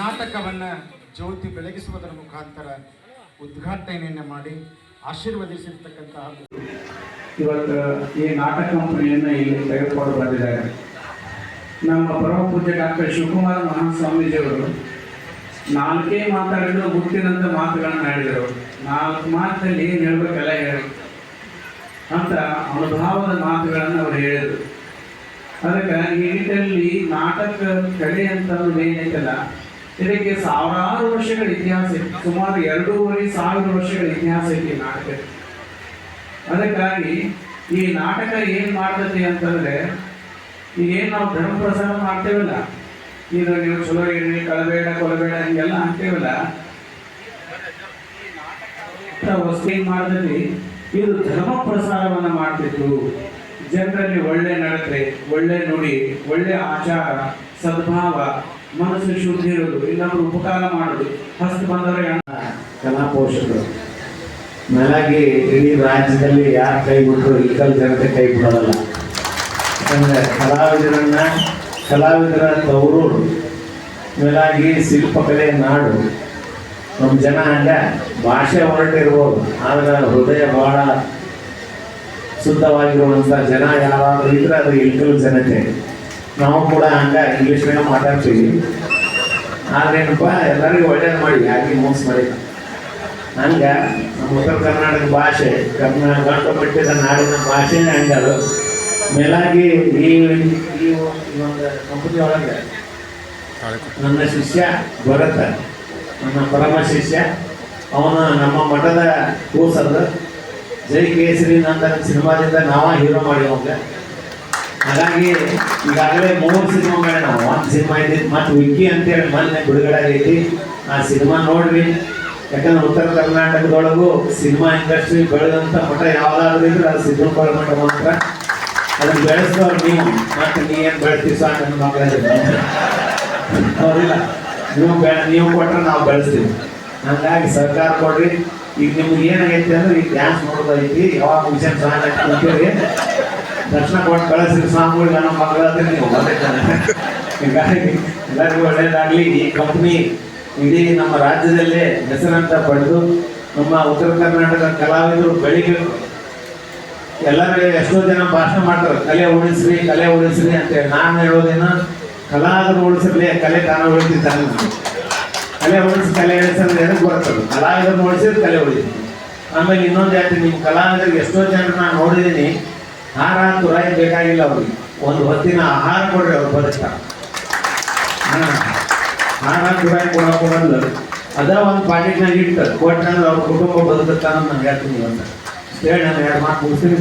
ನಾಟಕವನ್ನ ಜ್ಯೋತಿ ಬೆಳಗಿಸುವುದರ ಮುಖಾಂತರ ಉದ್ಘಾಟನೆಯನ್ನು ಮಾಡಿ ಆಶೀರ್ವದಿಸಿರ್ತಕ್ಕಂತಹ ಇವತ್ತು ಈ ನಾಟಕ ಕಂಪನಿಯನ್ನು ಇಲ್ಲಿ ತೆಗೆದುಕೊಂಡು ಬಂದಿದ್ದಾರೆ. ನಮ್ಮ ಪರಮ ಪೂಜ್ಯ ಡಾಕ್ಟರ್ ಶಿವಕುಮಾರ ಮಹಾನ್ ಸ್ವಾಮೀಜಿಯವರು ನಾಲ್ಕೇ ಮಾತಾಡಿದ್ರು ಮುಟ್ಟಿನಂತ ಮಾತುಗಳನ್ನು ಹೇಳಿದರು. ನಾಲ್ಕು ಮಾತಲ್ಲಿ ಏನು ಹೇಳ್ಬೇಕಲ್ಲ ಹೇಳಿ. ಅಂತ ಅನುಭಾವದ ಮಾತುಗಳನ್ನು ಅವರು ಹೇಳಿದರು. ಅದಕ್ಕೆ ಈ ನಿಟ್ಟಿನಲ್ಲಿ ನಾಟಕ ಕಲೆ ಅಂತ ಏನೈತಲ್ಲ ಇದಕ್ಕೆ ಸಾವಿರಾರು ವರ್ಷಗಳ ಇತಿಹಾಸ ಇತ್ತು ಸುಮಾರು ಎರಡೂವರೆ ಸಾವಿರ ವರ್ಷಗಳ ಇತಿಹಾಸ ಐತಿ ನಾಟಕ. ಅದಕ್ಕಾಗಿ ಈ ನಾಟಕ ಏನು ಮಾಡ್ತೈತಿ ಅಂತಂದ್ರೆ ಈಗೇನು ನಾವು ಧರ್ಮ ಪ್ರಸಾರ ಮಾಡ್ತೇವಲ್ಲ ಈಗ ನೀವು ಚಲೋ ಇರ್ರಿ ಕಳಬೇಡ ಕೊಲಬೇಡ ಹಿಂಗೆಲ್ಲ ಅಂತೀವಲ್ಲ ವಸ್ತು ಮಾಡ್ತೈತಿ ಇದು ಧರ್ಮ ಪ್ರಸಾರವನ್ನ ಮಾಡ್ತಿತ್ತು ಜನರಲ್ಲಿ ಒಳ್ಳೆ ನಡತೆ ಒಳ್ಳೆ ನುಡಿ, ಒಳ್ಳೆ ಆಚಾರ, ಸದ್ಭಾವ ಮನಸ್ಸು ಶುದ್ಧಿ ಇರೋದು ಇನ್ನೊಬ್ರು ಉಪಕಾರ ಮಾಡೋದು ಹಸ್ತ ಬಂದರೆ ಕಲಾ ಪೋಷಕರು. ಮೇಲಾಗಿ ಇಡೀ ರಾಜ್ಯದಲ್ಲಿ ಯಾರು ಕೈ ಬಿಟ್ಟರು ಇಲ್ಕಲ್ ಜನತೆ ಕೈ ಬಿಡೋದಲ್ಲ. ಯಾಕಂದ್ರೆ ಕಲಾವಿದರನ್ನ ಕಲಾವಿದರ ತವರೂರು. ಮೇಲಾಗಿ ಶಿಲ್ಪಕಲೆ ನಾಡು. ನಮ್ಮ ಜನ ಹಂಗ ಭಾಷೆ ಹೊರಟಿರ್ಬೋದು, ಆದ್ರೆ ಹೃದಯ ಬಹಳ ಶುದ್ಧವಾಗಿರುವಂಥ ಜನ ಯಾರಾದರೂ ಇದ್ರೆ ಅದು ಇಲ್ಕಲ್ ಜನತೆ. ನಾವು ಕೂಡ ಹಂಗ ಮೇಲೆ ಮಾತಾಡ್ತೀವಿ ಆದ್ರೇನಪ್ಪ, ಎಲ್ಲರಿಗೂ ಒಳ್ಳೇದು ಮಾಡಿ ಯಾಕೆ ಮೋಸ ಮಾಡಿ. ಹಂಗ ನಮ್ಮ ಉತ್ತರ ಕರ್ನಾಟಕ ಭಾಷೆ, ಕರ್ನಾ ಗಂಟು ಮಟ್ಟದ ನಾಡಿನ ಭಾಷೆನೇ ಹಂಗದು ಮೇಲಾಗಿ ಈ ಈ ಒಂದು ಕಂಪನಿ ಒಳಗೆ ನನ್ನ ಶಿಷ್ಯ ಭರತ, ನನ್ನ ಪರಮ ಶಿಷ್ಯ. ಅವನ ನಮ್ಮ ಮಠದ ಕೂಸದ ಜೈ ಕೇಸರಿ ನಂತರ ಸಿನಿಮಾದಿಂದ ನಾವ ಹೀರೋ ಮಾಡಿ ಅವಂಗ ಹಾಗಾಗಿ ಈಗಾಗಲೇ ಮೂರು ಸಿನಿಮಾ ಮಾಡಿ ನಾವು ಒಂದು ಸಿನಿಮಾ ಇದೆ. ಮತ್ತು ವಿಕ್ಕಿ ಅಂತೇಳಿ ಮೊನ್ನೆ ಬಿಡುಗಡೆ ಆ ಸಿನಿಮಾ ನೋಡ್ರಿ. ಯಾಕಂದ್ರೆ ಉತ್ತರ ಕರ್ನಾಟಕದೊಳಗೂ ಸಿನಿಮಾ ಇಂಡಸ್ಟ್ರಿ ಬೆಳೆದಂತ ಮಠ ಯಾವ್ದಾದ್ರು ಇದ್ರೆ ಅದು ಸಿದ್ದಪ್ಪಳ ಮಠ ಮಾತ್ರ. ಅದನ್ನ ಬೆಳೆಸಿದವ್ರು ನೀವು. ಮತ್ತೆ ನೀ ಏನು ಬೆಳೆಸ್ತೀವಿ ಸಹ ನನ್ನ ಮಗಳಿಲ್ಲ ಹೌದಿಲ್ಲ. ನೀವು ಬೆ, ನೀವು ಕೊಟ್ರೆ ನಾವು ಬೆಳೆಸ್ತೀವಿ. ಹಂಗಾಗಿ ಸರ್ಕಾರ ಕೊಡ್ರಿ. ಈಗ ನಿಮ್ಗೆ ಏನಾಗೈತೆ ಅಂದ್ರೆ ಈಗ ಡ್ಯಾನ್ಸ್ ನೋಡೋದೈತಿ. ಯಾವಾಗ ವಿಷಯ ಸಾಂಗ್ ಕುಂತೀರಿ ದರ್ಶನ ಕೊಟ್ಟು ಕಳಿಸಿದ ಸ್ವಾಮಿಗಳಿಗೆ ನಮ್ಮ ಹತ್ರ ನೀವು ಹೀಗಾಗಿ ಎಲ್ಲರಿಗೂ ಒಳ್ಳೇದಾಗಲಿ. ಈ ಕಂಪ್ನಿ ಇಡೀ ನಮ್ಮ ರಾಜ್ಯದಲ್ಲೇ ಹೆಸರಂತ ಪಡೆದು ನಮ್ಮ ಉತ್ತರ ಕರ್ನಾಟಕದ ಕಲಾವಿದರು ಬೆಳಿಬೇಕು ಎಲ್ಲರೂ ಎಷ್ಟೋ ಜನ ಭಾಷಣ ಮಾಡ್ತಾರೆ. ಕಲೆ ಉಳಿಸ್ರಿ ಕಲೆ ಉಳಿಸ್ರಿ ಅಂತೇಳಿ ನಾನು ಹೇಳೋದೇನು, ಕಲಾವಿದರು ಉಳಿಸಿರ್ಲಿ, ಕಲೆ ತಾನು ಉಳಿತಿದ್ದಾನೆ. ಕಲೆ ಉಳಿಸಿ, ಕಲೆ ಉಳಿಸಿದ್ರೆ ಏನಕ್ಕೆ ಬರ್ತದೆ? ಕಲಾವಿದರನ್ನ ಉಳಿಸಿದ್ರೆ ಕಲೆ ಉಳಿತೀನಿ ಆಮೇಲೆ ಇನ್ನೊಂದು ಯಾಕೆ ನಿಮ್ಮ ಕಲಾವಿದರಿಗೆ ಎಷ್ಟೋ ಜನ ನಾನು ನೋಡಿದ್ದೀನಿ. ಹಾರ ತುರಾಯಿ ಬೇಕಾಗಿಲ್ಲ ಅವ್ರಿಗೆ. ಒಂದು ಹೊತ್ತಿನ ಆಹಾರ ಕೊಡ್ರಿ ಅವ್ರು ಬದುಕ. ಹಾರ ತುರಾಯಿ ಕೊಡೋಕೆ ಬಂದು ಅದ ಒಂದು ಪಾಕೆಟ್ನಾಗ ಇಟ್ಟು ಕೊಟ್ಟಂದ್ರೆ ಅವ್ರ ಕುಟುಂಬ ಬದುಕುತ್ತಾನ ನಾನು ಹೇಳ್ತೀನಿ ಅಂತ. ಹೇಳಿ ನಾನು ಎರಡು ಮಾತು ಮುಗಿಸ್ತೀನಿ